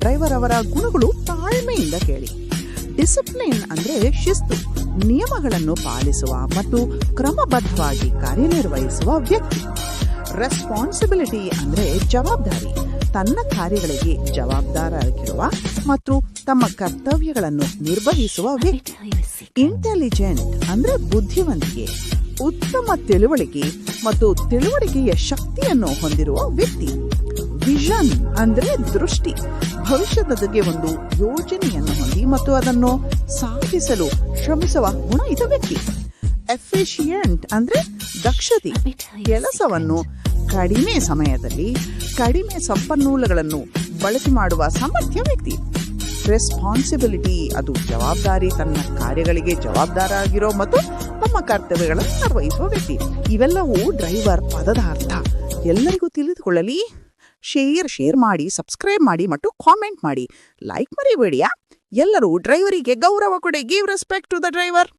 Driver ಅವರ ಗುಣಗಳು ತಾಳ್ಮೆಯಿಂದ ಕೇಳಿ. ಡಿಸಿಪ್ಲಿನ್ ಅಂದ್ರೆ ಶಿಸ್ತು. ನಿಯಮಗಳನ್ನು ಪಾಲಿಸುವ ಮತ್ತು ಕ್ರಮಬದ್ಧವಾಗಿ ಕಾರ್ಯನಿರ್ವಹಿಸುವ ವ್ಯಕ್ತಿ. ರೆಸ್ಪಾನ್ಸಿಬಿಲಿಟಿ ಅಂದ್ರೆ ಜವಾಬ್ದಾರಿ. ತನ್ನ ಕಾರ್ಯಗಳಿಗೆ ಜವಾಬ್ದಾರರಾಗಿರುವ ಮತ್ತು ತಮ್ಮ ಕರ್ತವ್ಯಗಳನ್ನು ನಿರ್ವಹಿಸುವ ವ್ಯಕ್ತಿ. ಇಂಟೆಲಿಜೆಂಟ್ ಅಂದ್ರೆ ಬುದ್ಧಿವಂತಿಕೆ. ಉತ್ತಮ ತಿಳುವಳಿಕೆ ಮತ್ತು ತಿಳುವಳಿಕೆಯ ಶಕ್ತಿಯನ್ನು ಹೊಂದಿರುವ ವ್ಯಕ್ತಿ. ವಿಷನ್ ಅಂದ್ರೆ ದೃಷ್ಟಿ. ಭವಿಷ್ಯದ ಬಗ್ಗೆ ಒಂದು ಯೋಜನೆಯನ್ನು ಹೊಂದಿ ಮತ್ತು ಅದನ್ನು ಸಾಧಿಸಲು ಶ್ರಮಿಸುವ ಗುಣ ಇದ್ದ ವ್ಯಕ್ತಿ. ಎಫಿಷಿಯಂಟ್ ಅಂದ್ರೆ ದಕ್ಷತೆ. ಕೆಲಸವನ್ನು ಕಡಿಮೆ ಸಮಯದಲ್ಲಿ ಕಡಿಮೆ ಸಂಪನ್ಮೂಲಗಳನ್ನು ಬಳಕೆ ಮಾಡುವ ಸಾಮರ್ಥ್ಯ ವ್ಯಕ್ತಿ. ರೆಸ್ಪಾನ್ಸಿಬಿಲಿಟಿ ಅದು ಜವಾಬ್ದಾರಿ. ತನ್ನ ಕಾರ್ಯಗಳಿಗೆ ಜವಾಬ್ದಾರ ಆಗಿರೋ ಮತ್ತು ತಮ್ಮ ಕರ್ತವ್ಯಗಳನ್ನು ನಿರ್ವಹಿಸುವ ವ್ಯಕ್ತಿ. ಇವೆಲ್ಲವೂ ಡ್ರೈವರ್ ಪದದ ಅರ್ಥ. ಎಲ್ಲರಿಗೂ ತಿಳಿದುಕೊಳ್ಳಲಿ. ಶೇರ್ ಶೇರ್ ಮಾಡಿ, ಸಬ್ಸ್ಕ್ರೈಬ್ ಮಾಡಿ ಮತ್ತು ಕಾಮೆಂಟ್ ಮಾಡಿ. ಲೈಕ್ ಮರಿಬೇಡಿಯಾ? ಎಲ್ಲರೂ ಡ್ರೈವರಿಗೆ ಗೌರವ ಕೊಡಿ. Give respect to the driver